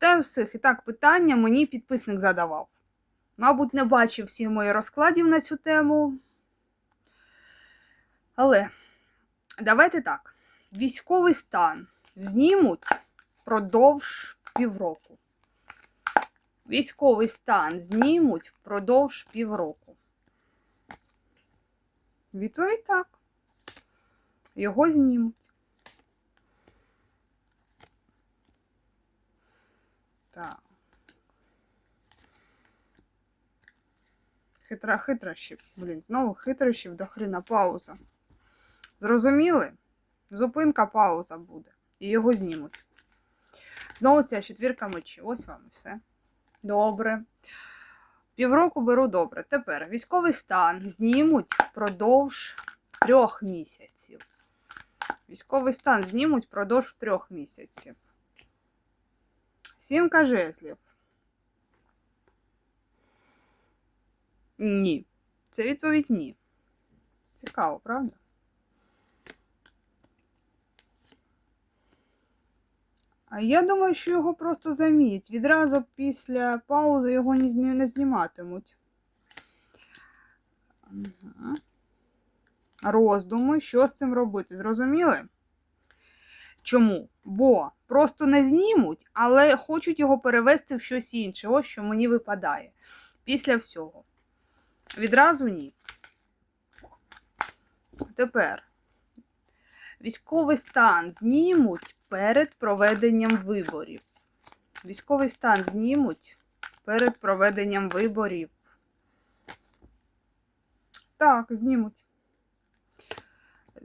Вітаю всіх. І так, питання мені підписник задавав. Мабуть, не бачив всі мої розкладів на цю тему. Але давайте так. Військовий стан знімуть впродовж півроку. Військовий стан знімуть впродовж півроку. Відповідь так. Його знімуть. Так. Хитра хитрощів. Блін, знову хитрощів до хрена пауза. Зрозуміли? Зупинка пауза буде. І його знімуть. Знову ця четвірка мечі. Ось вам і все. Добре. Півроку беру добре. Тепер військовий стан знімуть впродовж трьох місяців. Військовий стан знімуть впродовж трьох місяців. Сімка жезлів. Ні. Це відповідь ні. Цікаво, правда? А я думаю, що його просто замінять. Відразу після паузи його не, зні- не зніматимуть. Роздуми, що з цим робити. Зрозуміли? Чому? Бо просто не знімуть, але хочуть його перевести в щось інше. Ось що мені випадає. Після всього. Відразу ні. Тепер. Військовий стан знімуть перед проведенням виборів. Військовий стан знімуть перед проведенням виборів. Так, знімуть.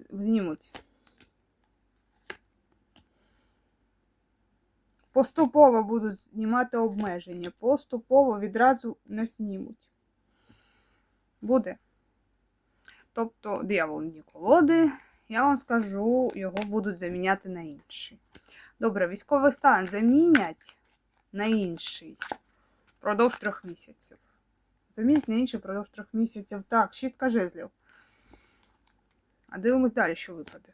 Знімуть. Поступово будуть знімати обмеження. Поступово відразу не знімуть. Буде. Тобто, диявольні колоди, я вам скажу, його будуть заміняти на інший. Добре, військовий стан замінять на інший впродовж трьох місяців. Замінять на інший впродовж трьох місяців. Так, шістка жезлів. А дивимось далі, що випаде.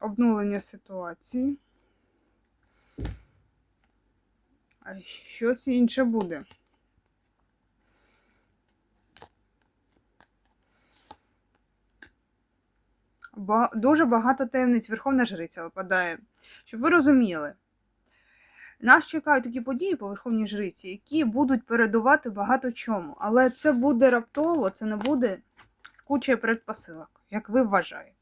Обнулення ситуації. А щось інше буде. Ба- дуже багато таємниць Верховна Жриця випадає. Щоб ви розуміли, нас чекають такі події по Верховній Жриці, які будуть передувати багато чому. Але це буде раптово, це не буде з кучою предпосилок, як ви вважаєте.